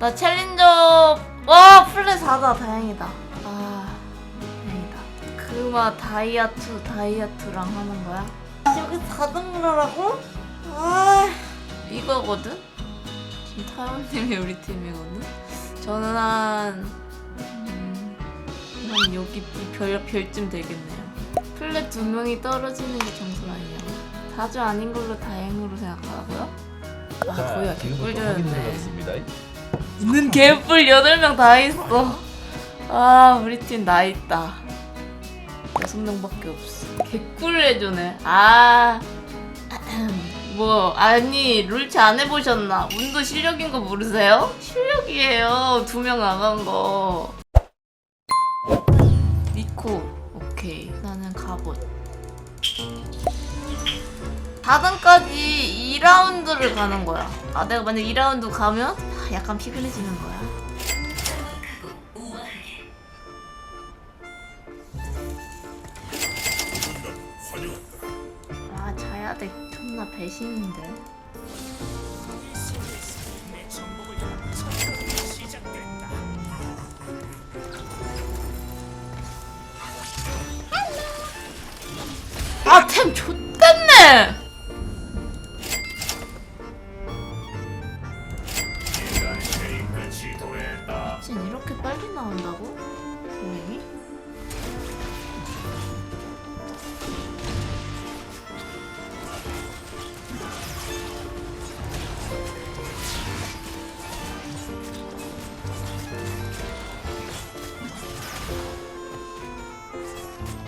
나 챌린저 와 플레 4다 다행이다 아 다행이다 그마 다이아투 다이아투랑 하는 거야? 여기 4등을 하라고? 아 이거거든? 지금 타요님이 우리 팀이거든? 저는 한... 음, 한 여기 이 별, 별쯤 되겠네요 플랫 두 명이 떨어지는 게 정설 아니냐고 자주 아닌 걸로 다행으로 생각하라고요? 아 거의 개꿀 줘였네 있는 개뿔 8명 다 있어. 아, 우리 팀 나 있다. 6명밖에 없어. 개꿀 해주네. 아. 뭐, 아니, 룰치 안 해보셨나? 운도 실력인 거 모르세요? 실력이에요. 두 명 나간 거. 니코. 오케이. 나는 갑옷. 4등까지 2라운드를 가는 거야. 아, 내가 만약 2라운드 가면 아, 약간 피곤해지는 거야. 아, 자야 돼. 존나 배신인데. 아, 템 좆됐네! 나온다고? 분명히?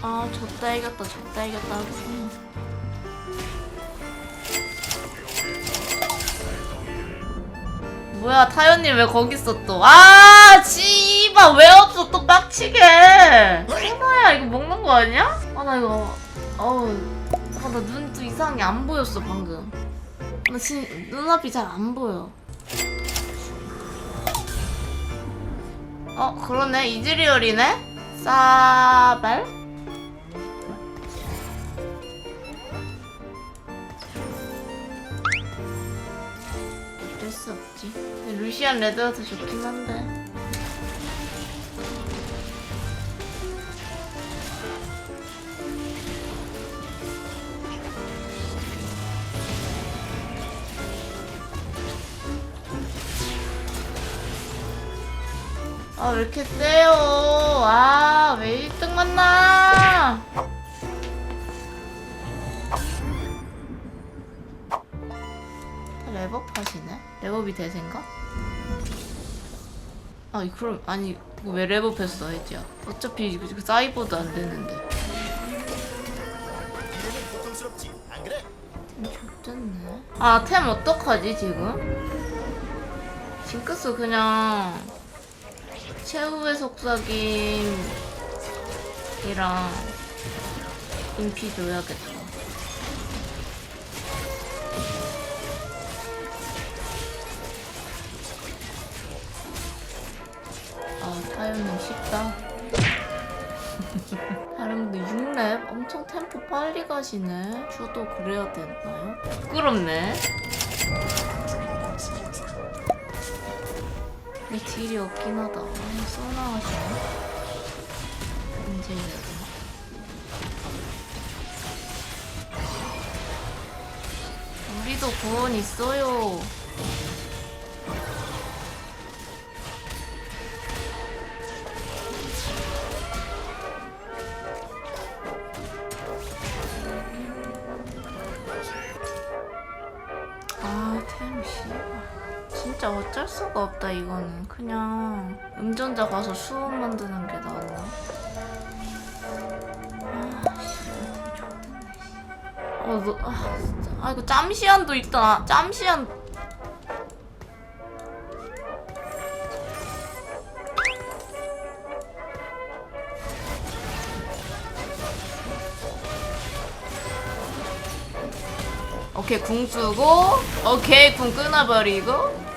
아 졌다 이겼다 졌다 이겼다 하고 뭐야 타연님 왜 거기 있어 또? 아 씨발 왜 없어? 또 빡치게. 소나야 이거 먹는 거 아니야? 아 나 이거 어우. 아 나 눈도 이상하게 안 보였어 방금. 나 지금 눈앞이 잘 안 보여. 어 그러네. 이즈리얼이네. 싸발 루시안 레드가 더 좋긴 한데. 아, 왜 이렇게 세요? 아, 왜 1등 만나? 하시네? 랩업이 대세인가? 아, 이- 그럼, 아니, 왜 랩업 했어, 혜지야? 어차피 이거 이거 사이버도 안 되는데. 템 좋겠네. 아, 템 어떡하지, 지금? 징크스 그냥, 최후의 속삭임이랑, 인피 줘야겠다. 타요는 쉽다. 여러분들 6렙 엄청 템포 빨리 가시네. 저도 그래야 되나요? 부끄럽네. 근데 딜이 없긴 하다. 아, 쏘나가시네. 문제이야. 우리도 구원 있어요. 진짜 어쩔 수가 없다 이거는. 그냥 음전자 가서 수업 만드는 게 낫나? 아, 씨발, 템 좋네. 어, 너, 아, 진짜. 아, 이거 짬시안도 있다. 짬시안. 오케이 궁 쓰고 오케이 궁 끊어버리고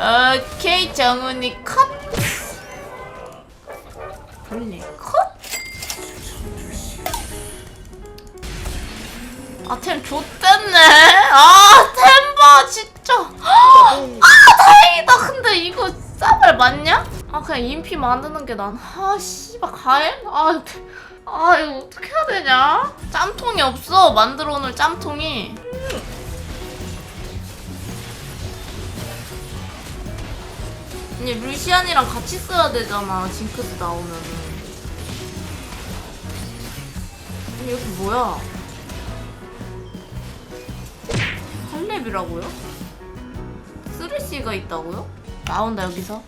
오케이 정훈이 컷 원래 컷? 아템 좆됐네 아 템바 진짜 아 다행이다 근데 이거 싸발 맞냐? 아 그냥 인피 만드는 게 난 아 씨발 가엔? 아, 아 이거 어떻게 해야 되냐? 짬통이 없어 만들어 놓을 짬통이 아니 루시안이랑 같이 써야 되잖아 징크스 나오면은 아니 여기 뭐야 할렙이라고요? 쓰리씨가 있다고요? 나온다 여기서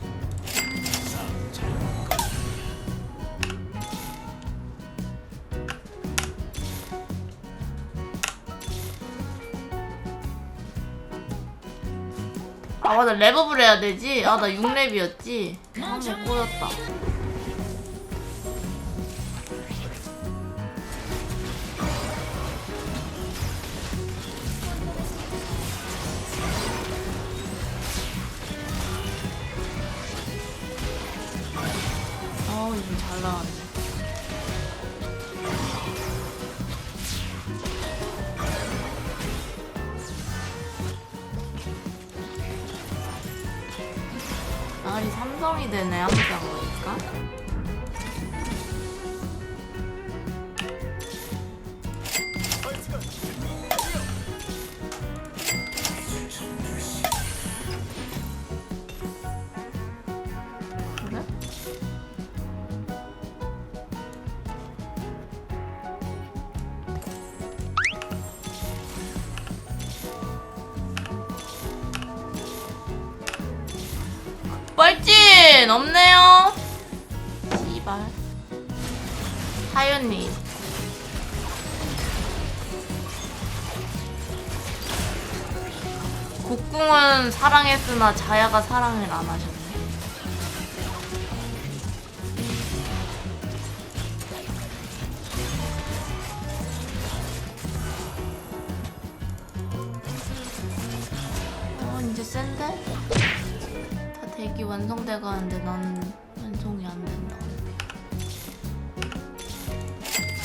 아 맞아 랩업을 해야 되지? 아 나 6랩이었지? 한번 꼬였다 아우 이거 잘 나왔네 날이 삼성이 되네 한장 보니까 없네요. 씨발. 하연님. 국궁은 사랑했으나 자야가 사랑을 안 하셨네. 어 이제 센데? 다 대기 완성돼 가는데 난 완성이 안 된다.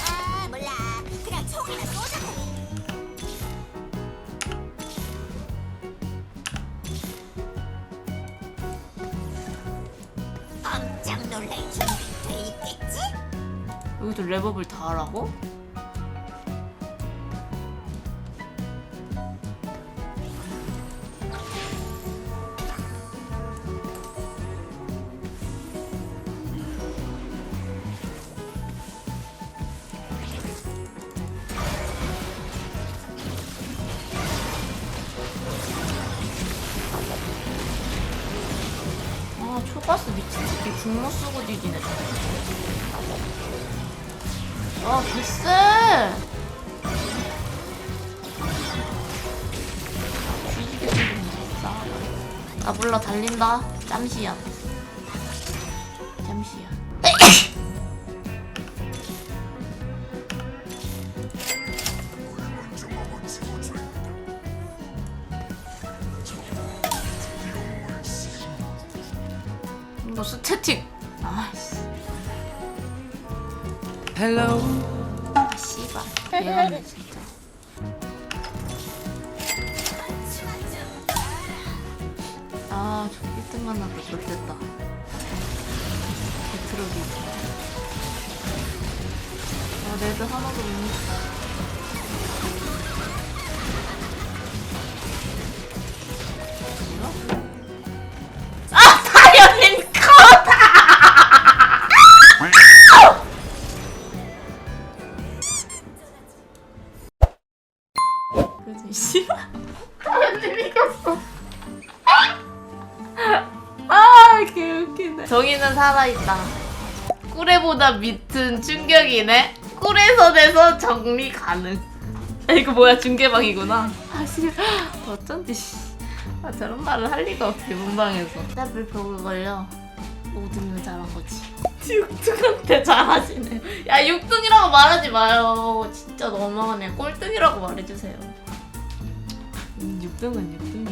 아 몰라 그냥 총이나 쏘자 깜짝 놀랄 준비돼 있겠지? 여기도 랩업을 다 하라고? 아 초가스 미친 새끼 국모 쓰고 뒤지네. 아 글쎄. 뒤지게 생겼네. 나 몰라. 달린다. 짬시야. 짬시야 이거 스태틱 아이씨 Hello. 아 씨발. 미안해 진짜. 아저 1등 만났다 좋됐다. 개트럭이 아 레드 하나도 못 그지 씨발 사연님 이겼어 아 개웃기네. 정의는 살아있다. 꿀에보다 밑은 충격이네? 꿀에선에서 정리 가능. 아, 이거 뭐야 중계방이구나. 아씨 어쩐지 씨. 아 저런 말을 할 리가 없지 문방에서. 스텝을 벽을 걸려. 5등을 잘한 거지. 6등한테 잘하시네. 야 6등이라고 말하지 마요. 진짜 너무하네. 꼴등이라고 말해주세요. 음, 6등은 6등이야